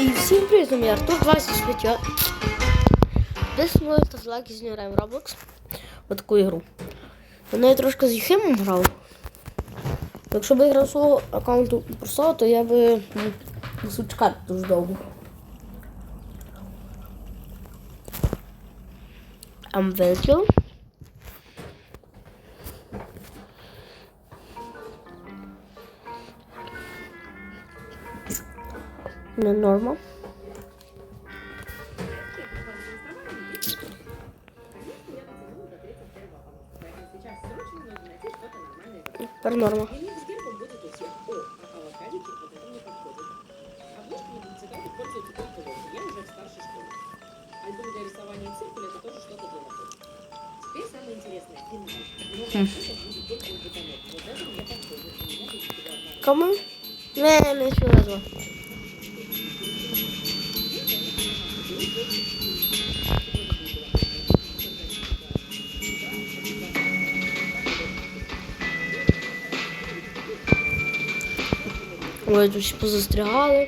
І всім привіт, я Артур 25. Десь мною та злаки з граємо Roblox. Ось таку ігру. Вона я трошки з Єхимом грав. Якщо б я грав свого аккаунту просто, то я би ну, сучкар дуже довго. Амвелкіл. Это мне подходит. У меня тут всегда одна Кому? Не, не Ой, тут всі позастрягали.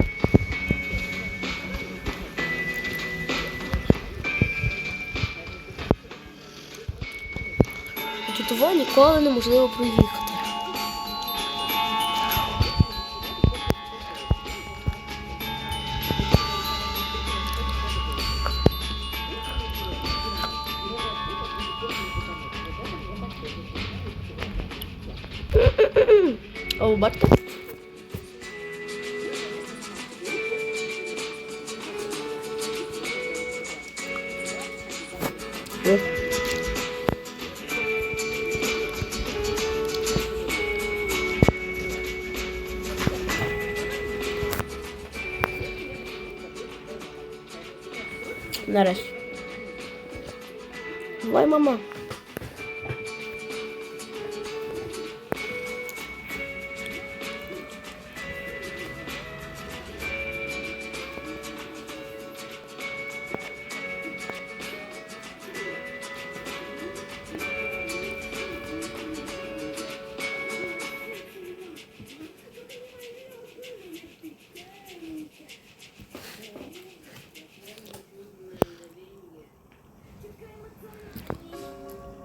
Тут того ніколи неможливо проїхати. О, бачите? О. Давай, мама.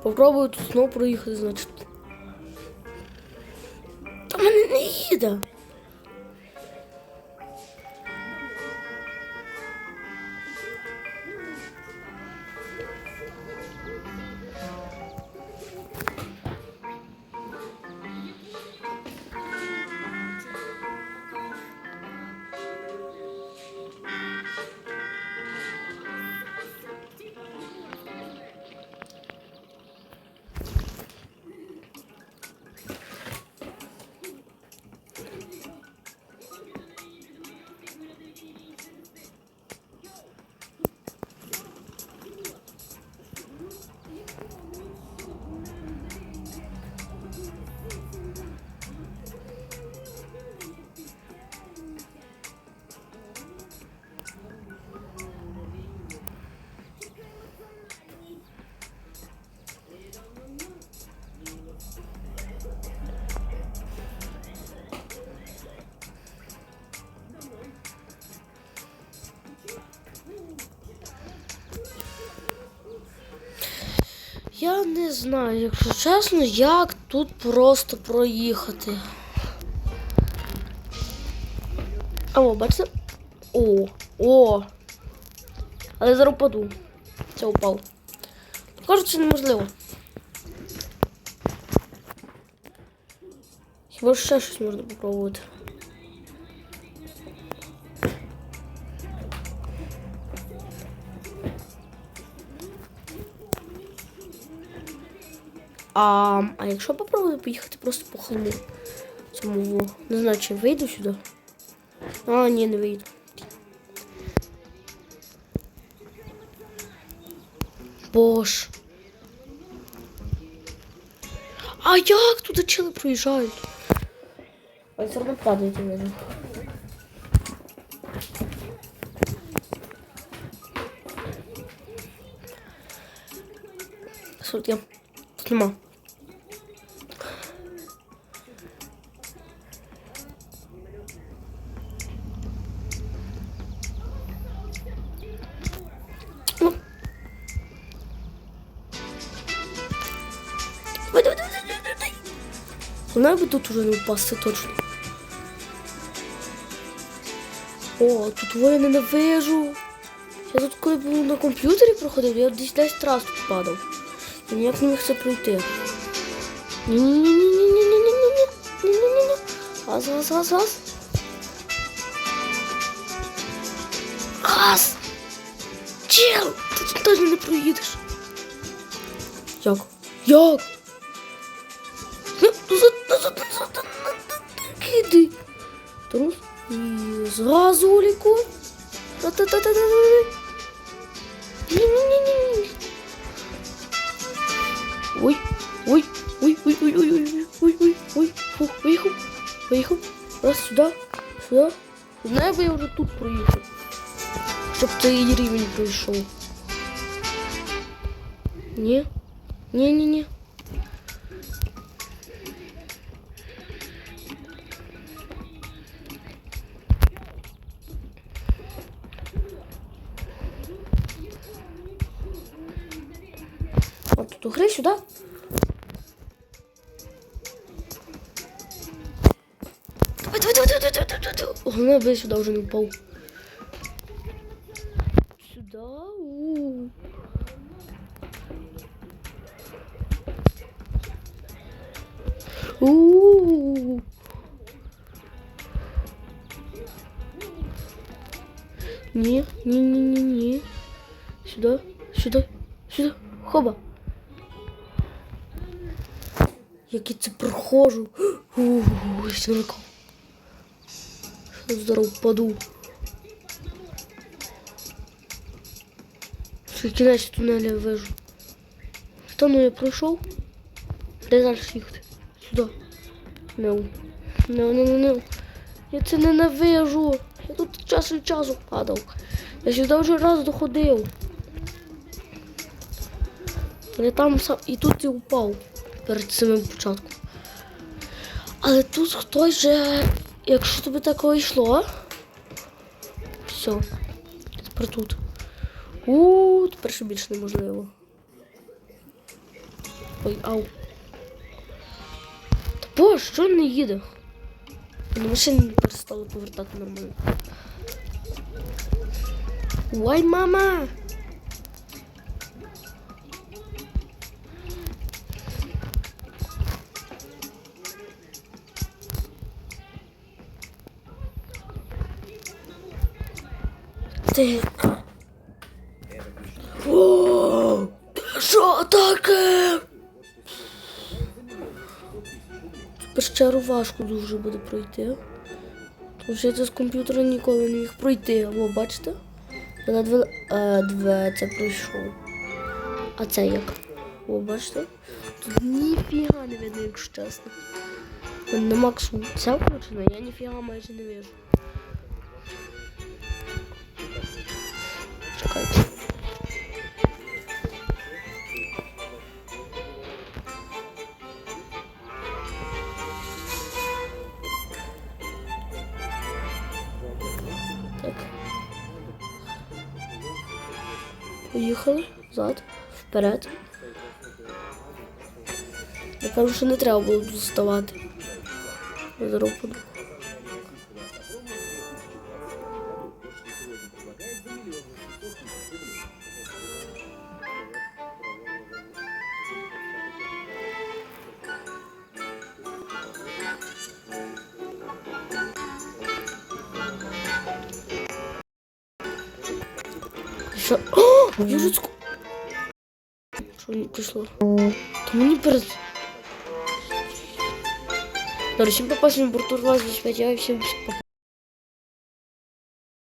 Попробую тут знову проїхати, значить. Та мене не їде. Я не знаю, якщо чесно, як тут просто проїхати. А о, бачите? О, о. Але зараз впаду. Це упав. Кажуть, що неможливо. Хіба ще щось можна попробувати? А, а якщо попробувати поїхати просто по холму? Цьому, не знаю, чи вийду сюди. А, ні, не вийду. Бож. А як туди чили проїжджають? А все одно падають мене. Тут я. Тут Вона би тут уже не впасти точно. О, тут я ненавижу. Я тут коли був на комп'ютері проходив, я десь десь раз тут падав. Я ніяк не міг це пройти. Ні-ні-ні-ні-ні-ні-ні-ні. Ні-ні-ні-ні. Газ, газ, газ, газ. Газ! Чел! Ти тут теж не проїдеш. Як? Як? з газуліку. Та-та-та-та-та. Ні-ні-ні-ні. Ой, ой, ой, ой, ой, ой, ой, ой, ой, ой, фу, виїхав, виїхав. Раз сюди, сюди. Знаю, би я вже тут проїхав. Щоб цей рівень пройшов. Ні, ні, ні, ні. эту гры сюда. Давай, давай, давай. Главное, ну, бы сюда уже не упал. Сюда. У Не, не, не, не, не. Сюда, сюда, сюда. Хоба. Як я це проходжу. Ууу, сірка. Що здоров впаду. Кінець тунеля вижу. Та ну я пройшов. Де далі їхати? Сюди. Не. Не, не, не, не. Я це ненавижу. Я тут час від часу падав. Я сюди вже раз доходив. Я там сам і тут і упав перед самим початком. Але тут хтось же, якщо тобі такого йшло. Все. Тепер тут. У, тепер ще більше неможливо. Ой, ау. Та боже, що не їде? На машині не перестало повертати нормально. Ой, мама! Ти. О, що таке? Пещеру важко дуже буде пройти. Тому що я це з комп'ютера ніколи не міг пройти. О, бачите? Я ледве е, две це пройшов. А це як? О, бачите? Тут ніфіга не видно, якщо чесно. На максимум це включено, я ніфіга майже не вижу. бенькають. Так. Поїхали взад, вперед. Я кажу, що не треба було доставати. Зарубку. Що? О, я вже ск... Що не прийшло? Та мені перед... Добре, всім попасим, Буртур 25, я всім пока.